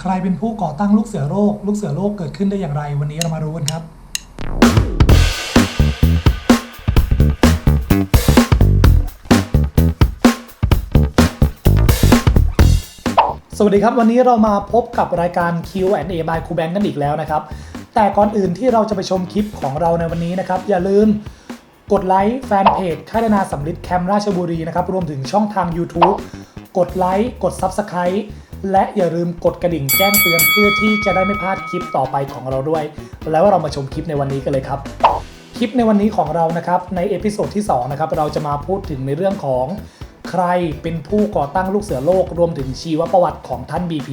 ใครเป็นผู้ก่อตั้งลูกเสือโลก ลูกเสือโลกเกิดขึ้นได้อย่างไร วันนี้เรามารู้กันครับ สวัสดีครับ วันนี้เรามาพบกับรายการ Q&A by ครูแบงค์กันอีกแล้วนะครับ แต่ก่อนอื่นที่เราจะไปชมคลิปของเราในวันนี้นะครับ อย่าลืมกดไลค์แฟนเพจค่ายนาสำลิดแคมราชบุรีนะครับ รวมถึงช่องทาง YouTube กดไลค์กด Subscribe และอย่าลืมกดกระดิ่งแจ้งเตือนเพื่อที่จะได้ไม่พลาดคลิปต่อไปของเราด้วย แล้วเรามาชมคลิปในวันนี้กันเลยครับ คลิปในวันนี้ของเรานะครับในเอพิโซดที่2นะครับเราจะมาพูดถึงในเรื่องของใครเป็นผู้ก่อตั้งลูกเสือโลกรวมถึงชีวประวัติของท่าน BP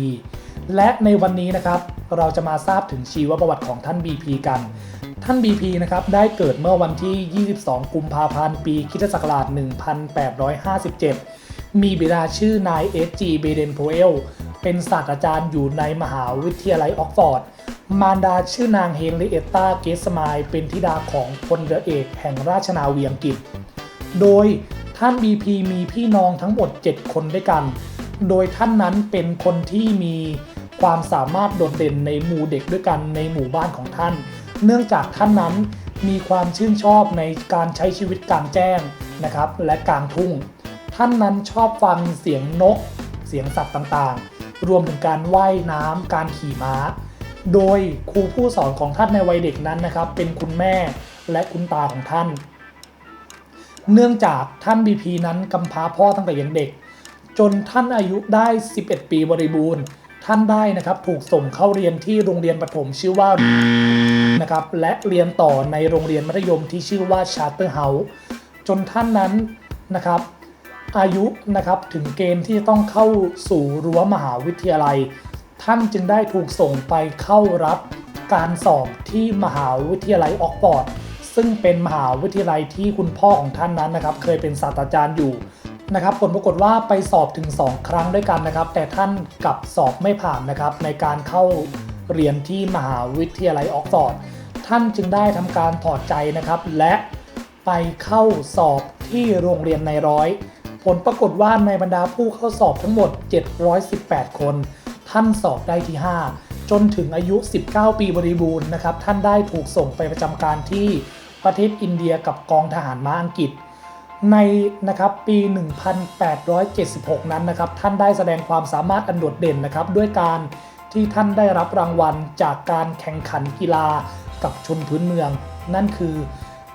และในวันนี้นะครับเราจะมาทราบถึงชีวประวัติของท่าน BP กัน ท่าน BP นะครับได้เกิดเมื่อวันที่ 22 กุมภาพันธ์ ปีคริสตศักราช 1857 มีบิดาชื่อนายเอจีเบเดนโพเอลเป็นศาสตราจารย์อยู่ในมหาวิทยาลัยออกฟอร์ด มารดาชื่อนางเฮนริเอตตาเกสมายเป็นธิดาของพลเรือเอกแห่งราชนาวีอังกฤษ โดยท่าน BP มีพี่น้องทั้งหมด 7 คนด้วยกัน โดยท่านนั้นเป็นคนที่มีความสามารถโดดเด่นในหมู่เด็กด้วยกันในหมู่บ้านของท่าน เนื่องจากท่านนั้นมีความชื่นชอบในการใช้ชีวิตกลางแจ้งนะครับ และกลางทุ่ง ท่านนั้นชอบฟังเสียงนก เสียงสัตว์ต่างๆ รวมถึงการว่ายน้ำการขี่ม้า โดยครูผู้สอนของท่านในวัยเด็กนั้นนะครับ เป็นคุณแม่และคุณตาของท่าน เนื่องจากท่าน BP นั้นกำพร้าพ่อตั้งแต่ยังเด็ก จนท่านอายุได้ 11 ปีบริบูรณ์ ท่านได้นะครับถูกส่งเข้าเรียนที่โรงเรียนประถมชื่อว่านะครับและเรียนต่อในโรงเรียนมัธยมที่ชื่อว่าชาร์เตอร์เฮาส์จนท่านนั้นนะครับ อายุนะครับถึงเกณฑ์ที่จะต้องเข้าสู่รั้วมหาวิทยาลัย ท่านจึงได้ถูกส่งไปเข้ารับการสอบที่มหาวิทยาลัยออกฟอร์ดซึ่งเป็นมหาวิทยาลัยที่คุณพ่อของท่านนั้นนะครับ เคยเป็นศาสตราจารย์อยู่นะครับ ผลปรากฏว่าไปสอบถึง 2 ครั้งด้วยกันนะครับ แต่ท่านกลับสอบไม่ผ่านนะครับ ในการเข้าเรียนที่มหาวิทยาลัยออกฟอร์ดท่านจึงได้ทำการถอดใจนะครับ และไปเข้าสอบที่โรงเรียนในร้อย ผลปรากฏว่าในบรรดาผู้เข้าสอบทั้งหมด 718 คน ท่านสอบได้ที่ 5 จนถึงอายุ 19 ปีบริบูรณ์นะครับ ท่านได้ถูกส่งไปประจำการที่ประเทศอินเดียกับกองทหารม้าอังกฤษ ในนะครับปี 1876 นั้นนะครับ ท่านได้แสดงความสามารถอันโดดเด่นนะครับ ด้วยการที่ท่านได้รับรางวัลจากการแข่งขันกีฬากับชนพื้นเมือง นั่นคือ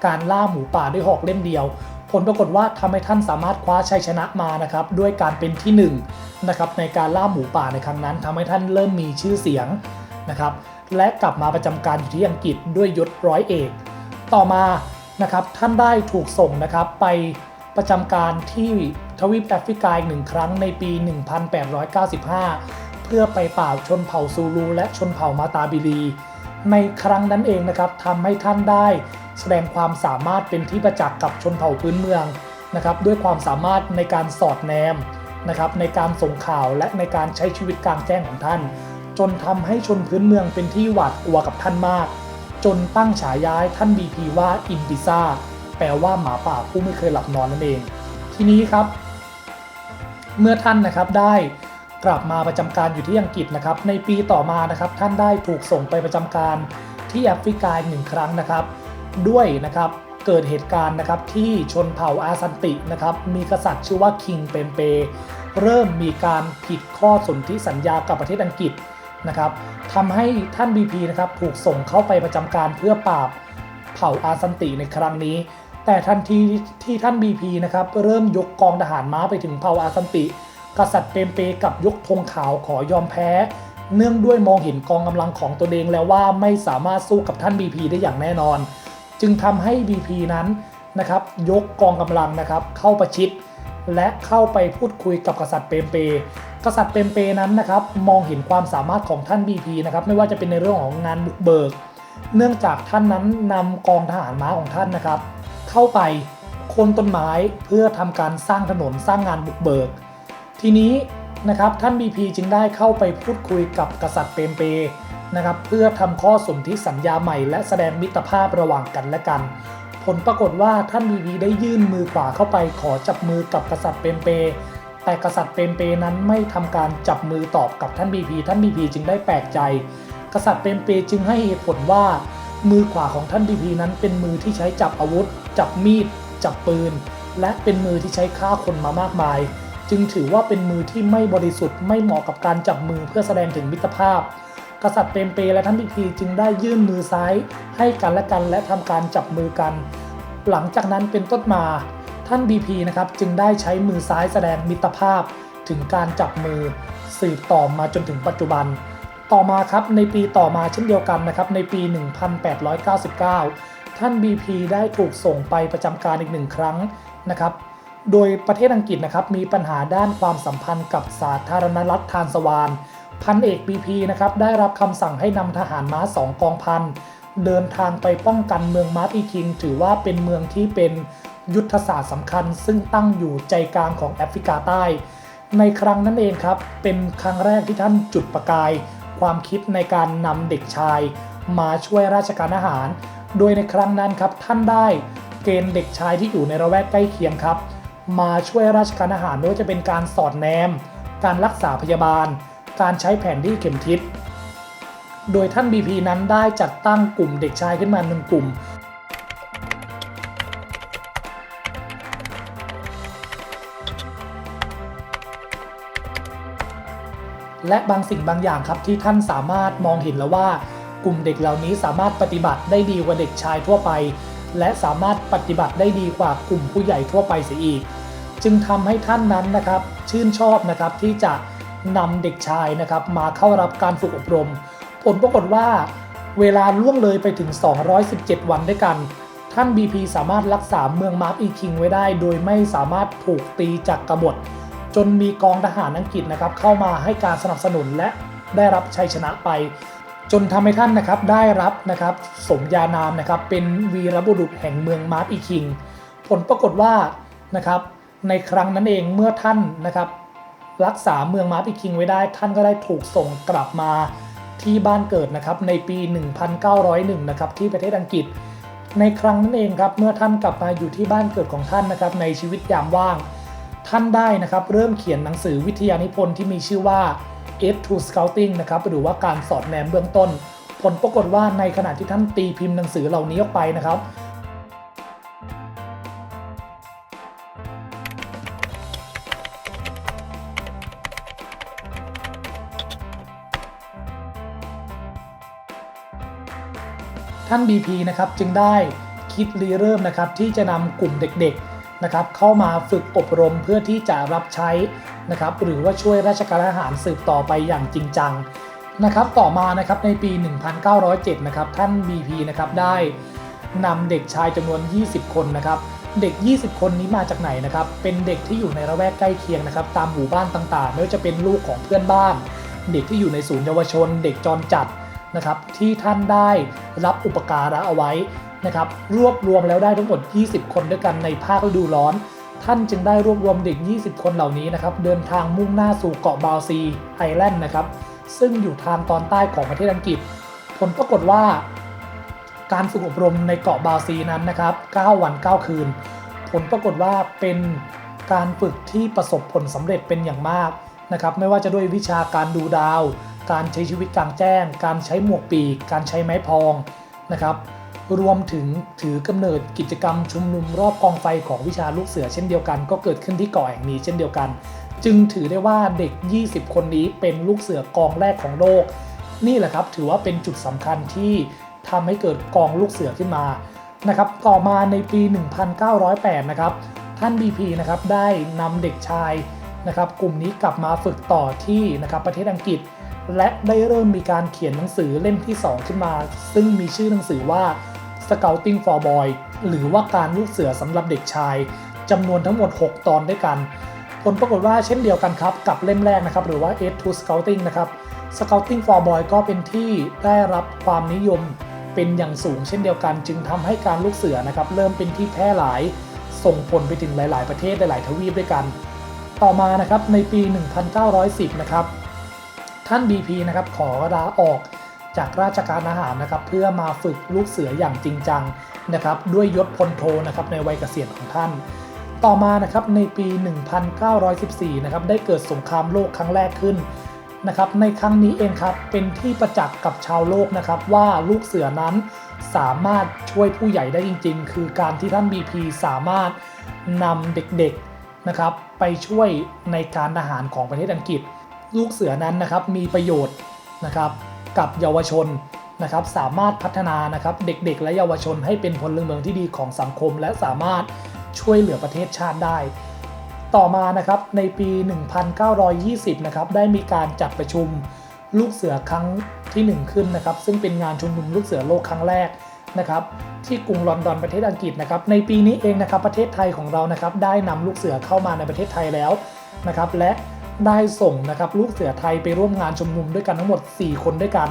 การล่าหมูป่าด้วยหอกเล่มเดียว ผลปรากฏว่าทำให้ท่านสามารถคว้าชัยชนะมานะครับด้วยการเป็นที่1นงนะครับในการล่าหมูป่าในครั้งนั้นทำให้ท่านเริ่มมีชื่อเสียงนะครับและกลับมาประจำการอยู่ที่อังกฤษด้วยยศร้อยเอก ต่อมานะครับท่านได้ถูกส่งนะครับไปประจำการที่ทวีปแอฟริกาอีกหนึ่งครั้งในปี 1895 เพื่อไปปราบชนเผ่าซูลูและชนเผ่ามาตาบิลี ในครั้งนั้นเองนะครับทำให้ท่านได้ แสดงความสามารถเป็นที่ประจักษ์กับชนเผ่าพื้นเมืองนะครับด้วยความสามารถในการสอดแนมนะครับในการส่งข่าวและในการใช้ชีวิตกลางแจ้งของท่าน จนทำให้ชนพื้นเมืองเป็นที่หวาดกลัวกับท่านมาก จนตั้งฉายาท่าน BP ว่าอินดิซ่าแปลว่าหมาป่าผู้ไม่เคยหลับนอนนั่นเอง ทีนี้ครับ เมื่อท่านนะครับได้ กลับมาประจำการอยู่ที่อังกฤษนะครับ ในปีต่อมานะครับท่านได้ถูกส่งไปประจำการที่แอฟริกาอีกหนึ่งครั้งนะครับ ด้วยนะครับเกิดเหตุการณ์นะครับที่ชนเผ่าอาซันตินะครับมีกษัตริย์ชื่อว่าคิงเปมเป เริ่มมีการผิดข้อสนธิสัญญากับประเทศอังกฤษนะครับทำให้ท่าน BP นะครับถูกส่งเข้าไปประจำการเพื่อปราบเผ่าอาซันติในครั้งนี้ แต่ทันทีที่ท่าน BP นะครับเริ่มยกกองทหารม้าไปถึงเผ่าอาซันติ กษัตริย์เปรมเปกับยกธงขาวขอยอมแพ้ เนื่องด้วยมองเห็นกองกำลังของตัวเองแล้วว่าไม่สามารถสู้กับท่าน BP ได้อย่างแน่นอน จึงทำให้ BP นั้นนะครับยกกองกำลังนะครับเข้าประชิด และเข้าไปพูดคุยกับกษัตริย์เปรมเป กษัตริย์เปรมเปนั้นนะครับมองเห็นความสามารถของท่าน BP นะครับไม่ว่าจะเป็นในเรื่องของงานบุกเบิก เนื่องจากท่านนั้นนำกองทหารม้าของท่านนะครับ เข้าไปโค่นต้นไม้เพื่อทำการสร้างถนนสร้างงานบุกเบิก ทีนี้นะครับท่าน BP จึงได้เข้าไปพูดคุยกับกษัตริย์เปรมเปนะครับเพื่อทำข้อสนธิสัญญาใหม่ และแสดงมิตรภาพระหว่างกันและกัน ผลปรากฏว่าท่าน BP ได้ยื่นมือขวาเข้าไปขอจับมือกับกษัตริย์เปรมเป แต่กษัตริย์เปนเปนั้นไม่ทำการจับมือตอบกับท่านบีพีท่านบีพีจึงได้แปลกใจ กษัตริย์เปนเปจึงให้เหตุผลว่า มือขวาของท่านบีพีนั้นเป็นมือที่ใช้จับอาวุธ จับมีด จับปืน และเป็นมือที่ใช้ฆ่าคนมามากมาย จึงถือว่าเป็นมือที่ไม่บริสุทธิ์ไม่เหมาะกับการจับมือเพื่อแสดงถึงมิตรภาพ กษัตริย์เปนเปและท่านบีพีจึงได้ยื่นมือซ้าย ให้กันและกันและทำการจับมือกัน หลังจากนั้นเป็นต้นมาท่าน BP นะครับจึงได้ใช้มือซ้ายแสดงมิตรภาพ ถึงการจับมือสืบต่อมาจนถึงปัจจุบัน ต่อมาครับในปีต่อมาเช่นเดียวกันนะครับในปี 1899 ท่าน BP ได้ถูกส่งไปประจำการอีกหนึ่งครั้งนะครับ โดยประเทศอังกฤษนะครับมีปัญหาด้านความสัมพันธ์กับสาธารณรัฐทานสวานพันเอก BP นะครับได้รับคำสั่งให้นำทหารม้าสองกองพันเดินทางไปป้องกันเมืองมาร์ตอีคิง ถือว่าเป็นเมืองที่เป็นยุทธศาสตร์สำคัญ ซึ่งตั้งอยู่ใจกลางของแอฟริกาใต้ ในครั้งนั้นเองครับ เป็นครั้งแรกที่ท่านจุดประกาย ความคิดในการนำเด็กชาย มาช่วยราชการอาหาร โดยในครั้งนั้นครับท่านได้เกณฑ์เด็กชายที่อยู่ในระแวกใกล้เคียงครับ มาช่วยราชการอาหารไม่ว่าจะเป็นการสอดแนม การรักษาพยาบาล การใช้แผนที่เข็มทิศ โดยท่าน BP นั้นได้จัดตั้งกลุ่มเด็กชายขึ้นมาหนึ่งกลุ่ม และบางสิ่งบางอย่างครับที่ท่านสามารถมองเห็นแล้วว่า กลุ่มเด็กเหล่านี้สามารถปฏิบัติได้ดีกว่าเด็กชายทั่วไป และสามารถปฏิบัติได้ดีกว่ากลุ่มผู้ใหญ่ทั่วไปเสียอีก จึงทำให้ท่านนั้นนะครับ ชื่นชอบนะครับที่จะนำเด็กชายนะครับมาเข้ารับการฝึกอบรม ผลปรากฏว่า เวลาล่วงเลยไปถึง 217 วันด้วยกัน ท่าน BP สามารถรักษาเมืองมาร์กอีคิงไว้ได้ โดยไม่สามารถถูกตีจากกบฏ จนมีกองทหารอังกฤษนะครับเข้ามาให้การสนับสนุนและได้รับชัยชนะไป จนทำให้ท่านนะครับได้รับนะครับสมญานามนะครับเป็นวีรบุรุษแห่งเมืองมาร์กอีคิง ผลปรากฏว่านะครับในครั้งนั้นเองเมื่อท่านนะครับรักษาเมืองมาร์ปิคิงไว้ได้ ท่านก็ได้ถูกส่งกลับมาที่บ้านเกิดนะครับในปี 1901 นะครับที่ประเทศอังกฤษ ในครั้งนั้นเองครับเมื่อท่านกลับมาอยู่ที่บ้านเกิดของท่านนะครับในชีวิตยามว่าง ท่านได้นะครับเริ่มเขียนหนังสือวิทยานิพนธ์ที่มีชื่อว่า Aid to Scouting นะครับหรือว่าการสอดแนมเบื้องต้น ผลปรากฏว่าในขณะที่ท่านตีพิมพ์หนังสือเหล่านี้ออกไปนะครับท่าน BP นะครับจึงได้คิดรีเริ่มนะครับที่จะนำกลุ่มเด็กๆนะครับเข้ามาฝึกอบรมเพื่อที่จะรับใช้ นะครับหรือว่าช่วยราชการทหารสืบต่อไปอย่างจริงจังนะครับต่อมานะครับในปี 1907 นะครับท่าน BP นะครับได้นำเด็กชายจำนวน 20 คนนะครับเด็ก 20 คนนี้มาจากไหนนะครับ เป็นเด็กที่อยู่ในระแวกใกล้เคียงนะครับ ตามหมู่บ้านต่างๆ ไม่ว่าจะเป็นลูกของเพื่อนบ้าน เด็กที่อยู่ในศูนย์เยาวชน เด็กจรจัดนะครับ ที่ท่านได้รับอุปการะเอาไว้นะครับ รวบรวมแล้วได้ทั้งหมด 20 คนด้วยกันในภาคฤดูร้อน ท่านจึงได้รวบรวมเด็ก 20 คนเหล่านี้นะครับเดินทางมุ่งหน้าสู่เกาะบาวซีไอแลนด์นะครับซึ่งอยู่ทางตอนใต้ของประเทศอังกฤษ ผลปรากฏว่า การฝึกอบรมในเกาะบาวซีนั้นนะครับ 9 วัน 9 คืน ผลปรากฏว่าเป็นการฝึกที่ประสบผลสำเร็จเป็นอย่างมากนะครับไม่ว่าจะด้วยวิชาการดูดาว การใช้ชีวิตกลางแจ้ง การใช้หมวกปีก การใช้ไม้พองนะครับ รวมถึงถือกำเนิดกิจกรรมชุมนุมรอบกองไฟของวิชาลูกเสือเช่นเดียวกัน ก็เกิดขึ้นที่เกาะแห่งนี้เช่นเดียวกัน จึงถือได้ว่าเด็ก 20 คนนี้เป็นลูกเสือกองแรกของโลก นี่แหละครับถือว่าเป็นจุดสำคัญที่ทำให้เกิดกองลูกเสือขึ้นมานะครับต่อมาในปี 1908 นะครับท่าน BP นะครับได้นำเด็กชายนะครับกลุ่มนี้กลับมาฝึกต่อที่นะครับประเทศอังกฤษ และได้เริ่มมีการเขียนหนังสือเล่มที่ 2 ขึ้นมา ซึ่งมีชื่อหนังสือว่า Scouting for Boy หรือว่าการลูกเสือสำหรับเด็กชายจำนวนทั้งหมด 6 ตอนด้วยกัน ผลปรากฏว่าเช่นเดียวกันครับกับเล่มแรกนะครับ หรือว่า a to Scouting นะครับ Scouting for Boy ก็เป็นที่ได้รับความนิยมเป็นอย่างสูงเช่นเดียวกัน จึงทำให้การลูกเสือนะครับเริ่มเป็นที่แพร่หลายส่งผลไปถึงหลาย ๆ ประเทศหลาย ๆ ทวีปด้วยกัน ต่อมานะครับในปี 1910 นะครับ ท่าน BP นะครับขอลาออก จากราชการอาหารนะครับ เพื่อมาฝึกลูกเสืออย่างจริงจังนะครับ ด้วยยศพลโทนะครับในวัยเกษียณของท่าน ต่อมานะครับในปี 1914 นะครับได้เกิดสงครามโลกครั้งแรกขึ้นนะครับ ในครั้งนี้เองครับเป็นที่ประจักษ์กับชาวโลกนะครับ ว่าลูกเสือนั้นสามารถช่วยผู้ใหญ่ได้จริง ๆ คือการที่ท่าน BP สามารถนำเด็กๆนะครับไปช่วยในการทหารของประเทศอังกฤษ ลูกเสือนั้นนะครับมีประโยชน์นะครับ กับเยาวชนนะครับสามารถพัฒนานะครับเด็กๆ และเยาวชนให้เป็นพลเมืองที่ดีของสังคม และสามารถช่วยเหลือประเทศชาติได้ ต่อมานะครับในปี 1920 นะครับได้มีการจัดประชุมลูกเสือครั้งที่ 1 ขึ้นนะครับ ซึ่งเป็นงานชุมนุมลูกเสือโลกครั้งแรกนะครับที่กรุงลอนดอนประเทศอังกฤษนะครับในปีนี้เองนะครับประเทศไทยของเรานะครับได้นำลูกเสือเข้ามาในประเทศไทยแล้วนะครับและ ได้ส่งนะครับลูกเสือไทยไปร่วมงานชุมนุมด้วยกันทั้งหมด 4 คนด้วยกัน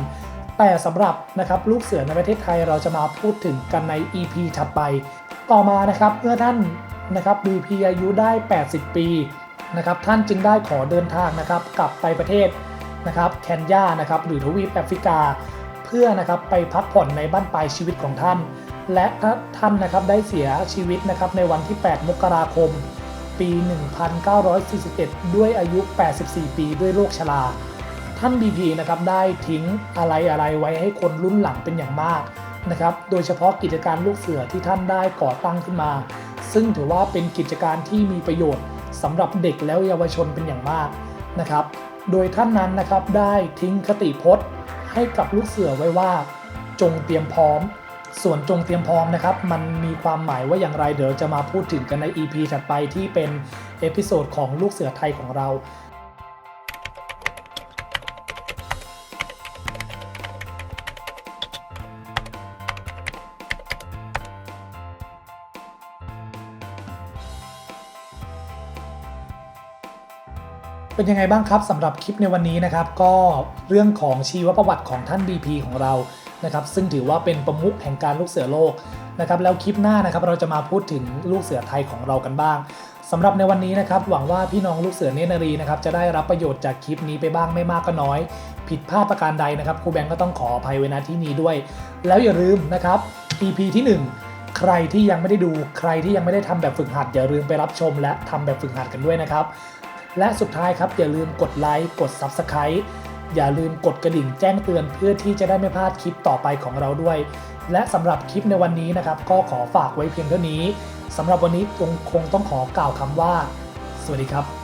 แต่สำหรับนะครับลูกเสือในประเทศไทยเราจะมาพูดถึงกันใน EP ถัดไป ต่อมานะครับเมื่อท่านนะครับ BP อายุได้ 80 ปีนะครับท่านจึงได้ขอเดินทางนะครับกลับไปประเทศนะครับแคนยานะครับหรือทวีปแอฟริกา เพื่อนะครับไปพักผ่อนในบ้านปลายชีวิตของท่าน และท่านนะครับได้เสียชีวิตนะครับในวันที่ 8 มกราคม ปี 1941 ด้วยอายุ 84 ปีด้วยโรคชรา ท่าน BP นะครับได้ทิ้งอะไรอะไรไว้ให้คนรุ่นหลังเป็นอย่างมากนะครับโดยเฉพาะกิจการลูกเสือที่ท่านได้ก่อตั้งขึ้นมา ซึ่งถือว่าเป็นกิจการที่มีประโยชน์สำหรับเด็กแล้วเยาวชนเป็นอย่างมากนะครับ โดยท่านนั้นนะครับได้ทิ้งคติพจน์ ให้กับลูกเสือไว้ว่า จงเตรียมพร้อม ส่วนจงเตรียมพร้อมนะครับ มันมีความหมายว่าอย่างไรเดี๋ยวจะมาพูดถึงกันใน EP ถัดไปที่เป็นเอพิโซดของลูกเสือไทยของเราเป็นยังไงบ้างครับสำหรับคลิปในวันนี้นะครับ ก็เรื่องของชีวประวัติของท่าน BP ของเรา นะครับซึ่งถือว่าเป็นประมุขแห่งการลูกเสือโลกนะครับแล้วคลิปหน้านะครับเราจะมาพูดถึงลูกเสือไทยของเรากันบ้างสำหรับในวันนี้นะครับหวังว่าพี่น้องลูกเสือเนนารีนะครับจะได้รับประโยชน์จากคลิปนี้ไปบ้างไม่มากก็น้อย ผิดพลาดประการใดนะครับครูแบงก์ก็ต้องขออภัยไว้ณที่นี้ด้วย แล้วอย่าลืมนะครับ EP ที่ 1 ใครที่ยังไม่ได้ดูใครที่ยังไม่ได้ทำแบบฝึกหัด อย่าลืมไปรับชมและทำแบบฝึกหัดกันด้วยนะครับ และสุดท้ายครับอย่าลืมกดไลค์กด Subscribe อย่าลืมกดกระดิ่งแจ้งเตือนเพื่อที่จะได้ไม่พลาดคลิปต่อไปของเราด้วย และสำหรับคลิปในวันนี้นะครับ ก็ขอฝากไว้เพียงเท่านี้สำหรับวันนี้คงคงต้องขอกล่าวคำว่า สวัสดีครับ